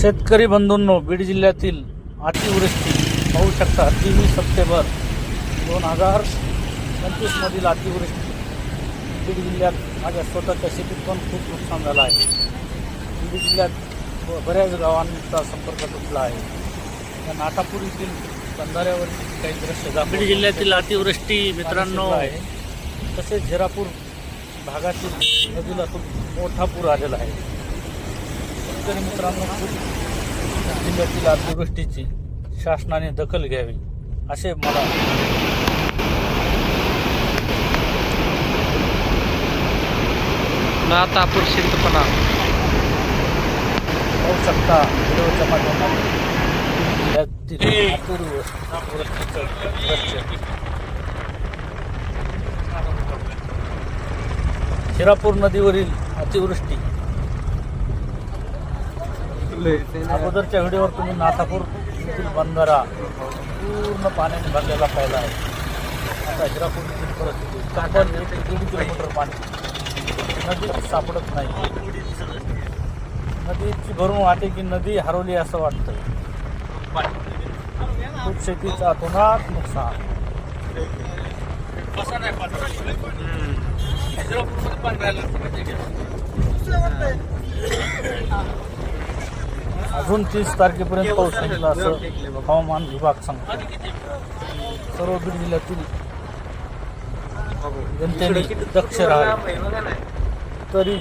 शेतकरी बंधूंनो बीड जिल्ह्यातील अतिवृष्टी पाहू शकता. तेवीस सप्टेंबर दोन हजार पंचवीसमधील अतिवृष्टी. बीड जिल्ह्यात माझ्या स्वतःच्या शेतीत पण खूप नुकसान झालं आहे. बीड जिल्ह्यात बऱ्याच गावांचा संपर्क तुटला आहे. या नाटापूर येथील बंधाऱ्यावरील काही दृश्य. बीड जिल्ह्यातील अतिवृष्टी मित्रांनो. आहे. तसेच झेरापूर भागातील नदीला खूप मोठा पूर आलेला आहे. शेतकरी मित्रांनो खूप जिल्ह्यातील अतिवृष्टीची शासनाने दखल घ्यावी असे मला नातापूर शिंदपणा पाहू शकता. व्हिडिओच्या माध्यमातून शिरापूर नदीवरील अतिवृष्टी अगोदरच्या व्हिडिओवर तुम्ही नाथापूर येथील बंधारा पूर्ण पाण्याने भरलेला पाहिला आहे. आता हिरापूर येथील परिस्थिती एक ते दीड किलोमीटर पाणी नदीत सापडत नाही. नदीची भरून वाटे की नदी हरवली असं वाटतं खूप शेतीचं अतोनात नुकसान. अजून तीस तारखेपर्यंत पाऊस सांगितला असं हवामान विभाग सांगतो. सर्व बीड जिल्ह्यातील जनतेने दक्ष राहावे. तरी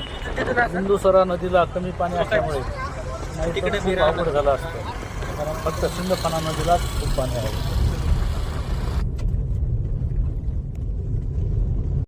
बिंदुसरा नदीला कमी पाणी असल्यामुळे नाही तर खूप अवघड झालं असतं. कारण फक्त सिंधफणा नदीलाच खूप पाणी आहे.